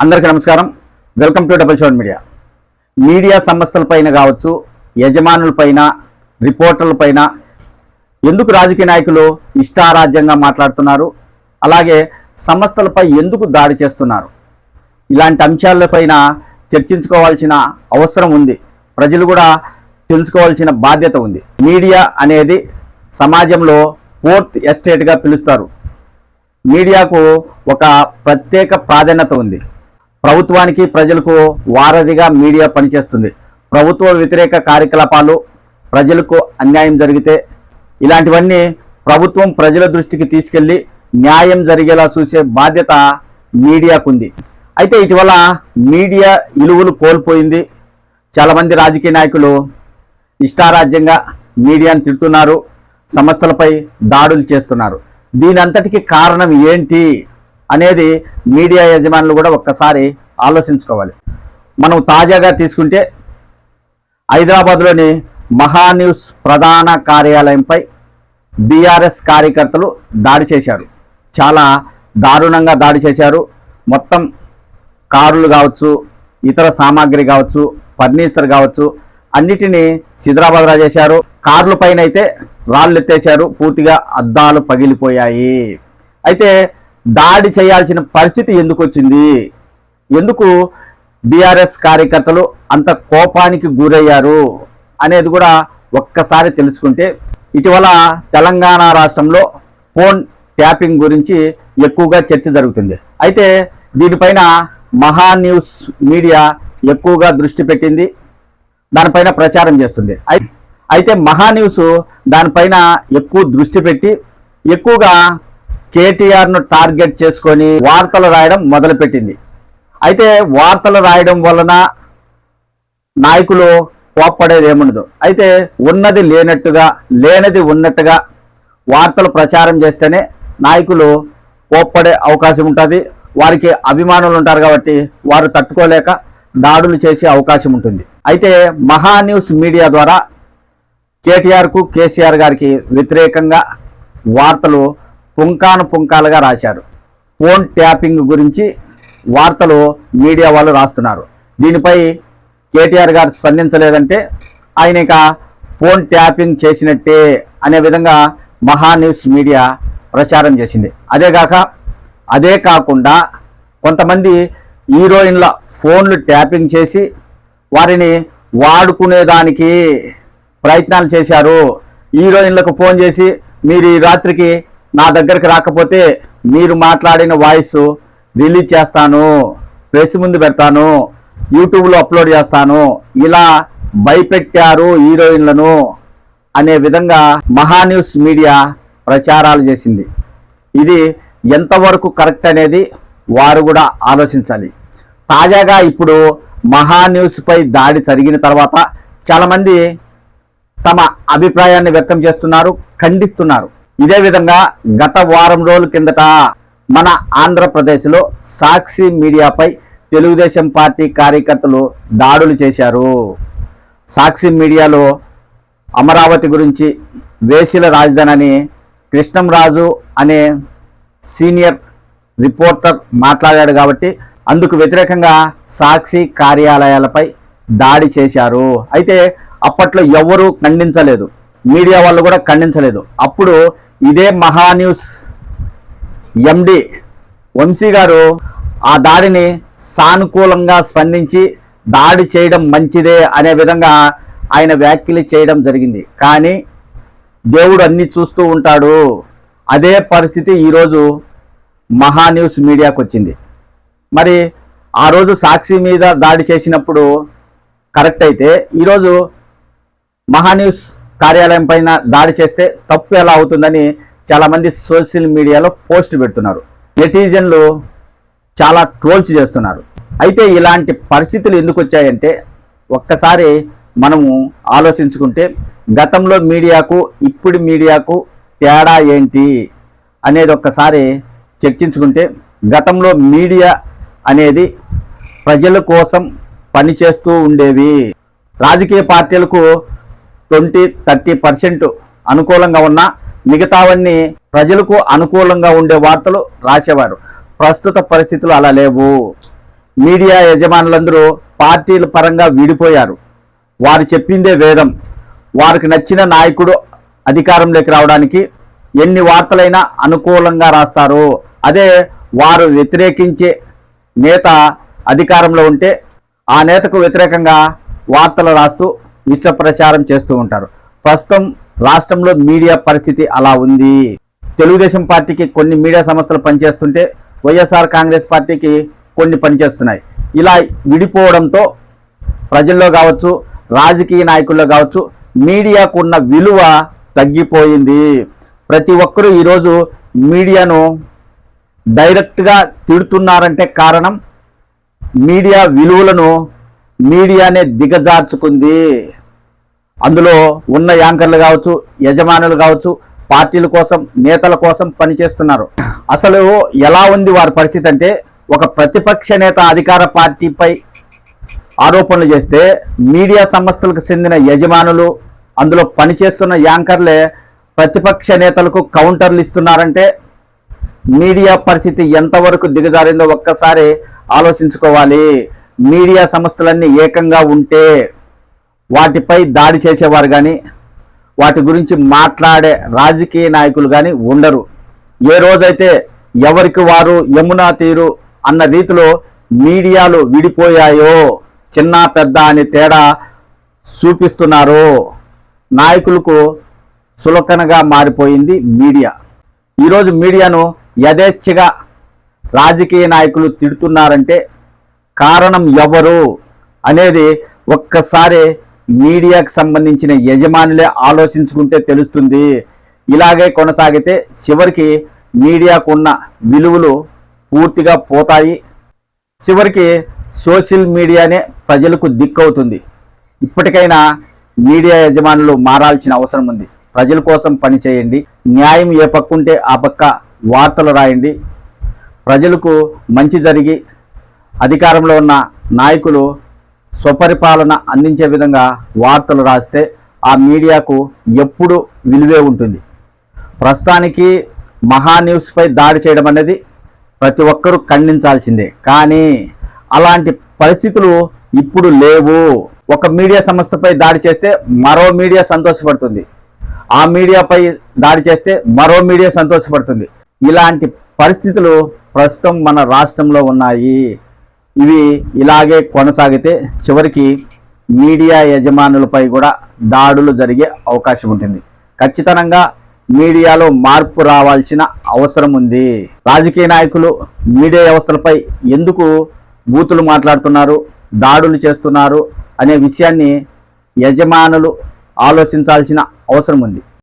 అందరికీ నమస్కారం. Welcome to double shone media media సంస్థలపైన కావచ్చు యజమానులపైన రిపోర్టర్లపైన ఎందుకు రాజకీయ నాయకులు ఇష్టారాజ్యంగా మాట్లాడుతున్నారు? అలాగే సంస్థలపై ఎందుకు దాడి చేస్తున్నారు? ఇలాంటి అంశాలపైన చర్చించుకోవాల్సిన అవసరం ఉంది. ప్రజలు కూడా తెలుసుకోవాల్సిన బాధ్యత ఉంది. మీడియా అనేది సమాజంలో ఫోర్త్ ఎస్టేట్గా పిలుస్తారు. మీడియాకు ఒక ప్రత్యేక ప్రాధాన్యత ఉంది. ప్రభుత్వానికి ప్రజలకు వారధిగా మీడియా పనిచేస్తుంది. ప్రభుత్వ వ్యతిరేక కార్యకలాపాలు ప్రజలకు అన్యాయం జరిగితే ఇలాంటివన్నీ ప్రభుత్వం ప్రజల దృష్టికి తీసుకెళ్ళి న్యాయం జరిగేలా చూసే బాధ్యత మీడియాకు ఉంది అయితే ఇటీవల మీడియా ఇలువలు కోల్పోయింది. చాలామంది రాజకీయ నాయకులు ఇష్టారాజ్యంగా మీడియాను తిడుతున్నారు. సమస్యలపై దాడులు చేస్తున్నారు. దీనంతటికి కారణం ఏంటి అనేది మీడియా యజమానులు కూడా ఒక్కసారి ఆలోచించుకోవాలి. మనం తాజాగా తీసుకుంటే హైదరాబాద్లోని మహాన్యూస్ ప్రధాన కార్యాలయంపై బీఆర్ఎస్ కార్యకర్తలు దాడి చేశారు. చాలా దారుణంగా దాడి చేశారు. మొత్తం కారులు కావచ్చు ఇతర సామాగ్రి కావచ్చు ఫర్నిచర్ కావచ్చు అన్నిటినీ సిద్రాబాద్రా చేశారు. కార్ల పైన అయితే రాళ్ళు ఎత్తేశారు పూర్తిగా అద్దాలు పగిలిపోయాయి. అయితే దాడి చేయాల్సిన పరిస్థితి ఎందుకు వచ్చింది? ఎందుకు బీఆర్ఎస్ కార్యకర్తలు అంత కోపానికి గురయ్యారు అనేది కూడా ఒక్కసారి తెలుసుకుంటే ఇటీవల తెలంగాణ రాష్ట్రంలో ఫోన్ ట్యాపింగ్ గురించి ఎక్కువగా చర్చ జరుగుతుంది. అయితే దీనిపైన మహా న్యూస్ మీడియా ఎక్కువగా దృష్టి పెట్టింది దానిపైన ప్రచారం చేస్తుంది. అయితే మహా న్యూస్ దానిపైన ఎక్కువ దృష్టి పెట్టి ఎక్కువగా కేటీఆర్ను టార్గెట్ చేసుకొని వార్తలు రాయడం మొదలుపెట్టింది. అయితే వార్తలు రాయడం వలన నాయకులు కోప్పడేది ఏముండదు. అయితే ఉన్నది లేనట్టుగా లేనది ఉన్నట్టుగా వార్తలు ప్రచారం చేస్తేనే నాయకులు కోప్పడే అవకాశం ఉంటుంది. వారికి అభిమానులు ఉంటారు కాబట్టి వారు తట్టుకోలేక దాడులు చేసే అవకాశం ఉంటుంది. అయితే మహా న్యూస్ మీడియా ద్వారా కేటీఆర్కు కేసీఆర్ గారికి వ్యతిరేకంగా వార్తలు పుంకాను పుంకాలుగా రాశారు. ఫోన్ ట్యాపింగ్ గురించి వార్తలు మీడియా వాళ్ళు రాస్తున్నారు. దీనిపై కేటీఆర్ గారు స్పందించలేదంటే ఆయన ఇక ఫోన్ ట్యాపింగ్ చేసినట్టే అనే విధంగా మహా న్యూస్ మీడియా ప్రచారం చేసింది. అదేగాక అదే కాకుండా కొంతమంది హీరోయిన్ల ఫోన్లు ట్యాపింగ్ చేసి వారిని వాడుకునేదానికి ప్రయత్నాలు చేశారు. హీరోయిన్లకు ఫోన్ చేసి మీరు ఈ రాత్రికి నా దగ్గరికి రాకపోతే మీరు మాట్లాడిన వాయిస్ రిలీజ్ చేస్తాను ప్రెస్ ముందు పెడతాను యూట్యూబ్లో అప్లోడ్ చేస్తాను. ఇలా భయపెట్టారు హీరోయిన్లను అనే విధంగా మహాన్యూస్ మీడియా ప్రచారాలు చేసింది. ఇది ఎంతవరకు కరెక్ట్ అనేది వారు కూడా ఆలోచించాలి. తాజాగా ఇప్పుడు మహా న్యూస్పై దాడి జరిగిన తర్వాత చాలామంది తమ అభిప్రాయాన్ని వ్యక్తం చేస్తున్నారు ఖండిస్తున్నారు. ఇదే విధంగా గత వారం రోజుల కిందట మన ఆంధ్రప్రదేశ్లో సాక్షి మీడియాపై తెలుగుదేశం పార్టీ కార్యకర్తలు దాడులు చేశారు. సాక్షి మీడియాలో అమరావతి గురించి వేసిల రాజధాని కృష్ణంరాజు అనే సీనియర్ రిపోర్టర్ మాట్లాడాడు కాబట్టి అందుకు వ్యతిరేకంగా సాక్షి కార్యాలయాలపై దాడి చేశారు. అయితే అప్పట్లో ఎవరూ ఖండించలేదు. మీడియా వాళ్ళు కూడా ఖండించలేదు. అప్పుడు ఇదే మహా న్యూస్ ఎండి వంశీ గారు ఆ దాడిని సానుకూలంగా స్పందించి దాడి చేయడం మంచిదే అనే విధంగా ఆయన వ్యాఖ్యలు చేయడం జరిగింది. కానీ దేవుడు అన్ని చూస్తూ ఉంటాడు. అదే పరిస్థితి ఈరోజు మహా న్యూస్ మీడియాకు వచ్చింది. మరి ఆ రోజు సాక్షి మీద దాడి చేసినప్పుడు కరెక్ట్ అయితే ఈరోజు మహా న్యూస్ కార్యాలయం పైన దాడి చేస్తే తప్పు ఎలా అవుతుందని చాలామంది సోషల్ మీడియాలో పోస్ట్ పెడుతున్నారు. నెటిజన్లు చాలా ట్రోల్స్ చేస్తున్నారు. అయితే ఇలాంటి పరిస్థితులు ఎందుకు వచ్చాయంటే ఒక్కసారి మనము ఆలోచించుకుంటే గతంలో మీడియాకు ఇప్పుడు మీడియాకు తేడా ఏంటి అనేది ఒక్కసారి చర్చించుకుంటే గతంలో మీడియా అనేది ప్రజల కోసం పనిచేస్తూ ఉండేవి. రాజకీయ పార్టీలకు ట్వంటీ థర్టీ పర్సెంట్ అనుకూలంగా ఉన్న మిగతావన్నీ ప్రజలకు అనుకూలంగా ఉండే వార్తలు రాసేవారు. ప్రస్తుత పరిస్థితులు అలా లేవు. మీడియా యజమానులందరూ పార్టీల పరంగా విడిపోయారు. వారు చెప్పిందే వేదం. వారికి నచ్చిన నాయకుడు అధికారంలోకి రావడానికి ఎన్ని వార్తలైనా అనుకూలంగా రాస్తారు. అదే వారు వ్యతిరేకించే నేత అధికారంలో ఉంటే ఆ నేతకు వ్యతిరేకంగా వార్తలు రాస్తూ విశ్వప్రచారం చేస్తూ ఉంటారు. ప్రస్తుతం రాష్ట్రంలో మీడియా పరిస్థితి అలా ఉంది. తెలుగుదేశం పార్టీకి కొన్ని మీడియా సంస్థలు పనిచేస్తుంటే వైఎస్ఆర్ కాంగ్రెస్ పార్టీకి కొన్ని పనిచేస్తున్నాయి. ఇలా విడిపోవడంతో ప్రజల్లో కావచ్చు రాజకీయ నాయకుల్లో కావచ్చు మీడియాకు ఉన్న విలువ తగ్గిపోయింది. ప్రతి ఒక్కరూ ఈరోజు మీడియాను డైరెక్ట్గా తిడుతున్నారంటే కారణం మీడియా విలువలను మీడియానే దిగజార్చుకుంది. అందులో ఉన్న యాంకర్లు కావచ్చు యజమానులు కావచ్చు పార్టీల కోసం నేతల కోసం పనిచేస్తున్నారు. అసలు ఎలా ఉంది వారి పరిస్థితి అంటే ఒక ప్రతిపక్ష నేత అధికార పార్టీపై ఆరోపణలు చేస్తే మీడియా సంస్థలకు చెందిన యజమానులు అందులో పనిచేస్తున్న యాంకర్లే ప్రతిపక్ష నేతలకు కౌంటర్లు ఇస్తున్నారంటే మీడియా పరిస్థితి ఎంతవరకు దిగజారిందో ఒక్కసారి ఆలోచించుకోవాలి. మీడియా సంస్థలన్నీ ఏకంగా ఉంటే వాటిపై దాడి చేసేవారు కానీ వాటి గురించి మాట్లాడే రాజకీయ నాయకులు కానీ ఉండరు. ఏ రోజైతే ఎవరికి వారు యమునా తీరు అన్న రీతిలో మీడియాలు విడిపోయాయో చిన్న పెద్ద అని తేడా చూపిస్తున్నారు నాయకులకు సులకనగా మారిపోయింది మీడియా. ఈరోజు మీడియాను యథేచ్ఛగా రాజకీయ నాయకులు తిడుతున్నారంటే కారణం ఎవరు అనేది ఒక్కసారి మీడియాకు సంబంధించిన యజమానులే ఆలోచించుకుంటే తెలుస్తుంది. ఇలాగే కొనసాగితే చివరికి మీడియాకు ఉన్న విలువలు పూర్తిగా పోతాయి. చివరికి సోషల్ మీడియానే ప్రజలకు దిక్కవుతుంది. ఇప్పటికైనా మీడియా యజమానులు మారాల్సిన అవసరం ఉంది. ప్రజల కోసం పనిచేయండి న్యాయం ఏ పక్కుంటే ఆ పక్క వార్తలు రాయండి. ప్రజలకు మంచి జరిగి అధికారంలో ఉన్న నాయకులు స్వపరిపాలన అందించే విధంగా వార్తలు రాస్తే ఆ మీడియాకు ఎప్పుడు విలువే ఉంటుంది. ప్రస్తుతానికి మహా న్యూస్పై దాడి చేయడం అనేది ప్రతి ఒక్కరూ ఖండించాల్సిందే. కానీ అలాంటి పరిస్థితులు ఇప్పుడు లేవు. ఒక మీడియా సంస్థపై దాడి చేస్తే మరో మీడియా సంతోషపడుతుంది. ఆ మీడియాపై దాడి చేస్తే మరో మీడియా సంతోషపడుతుంది. ఇలాంటి పరిస్థితులు ప్రస్తుతం మన రాష్ట్రంలో ఉన్నాయి. ఇవి ఇలాగే కొనసాగితే చివరికి మీడియా యజమానులపై కూడా దాడులు జరిగే అవకాశం ఉంటుంది. ఖచ్చితంగా మీడియాలో మార్పు రావాల్సిన అవసరం ఉంది. రాజకీయ నాయకులు మీడియా వ్యవస్థలపై ఎందుకు బూతులు మాట్లాడుతున్నారు దాడులు చేస్తున్నారు అనే విషయాన్ని యజమానులు ఆలోచించాల్సిన అవసరం ఉంది.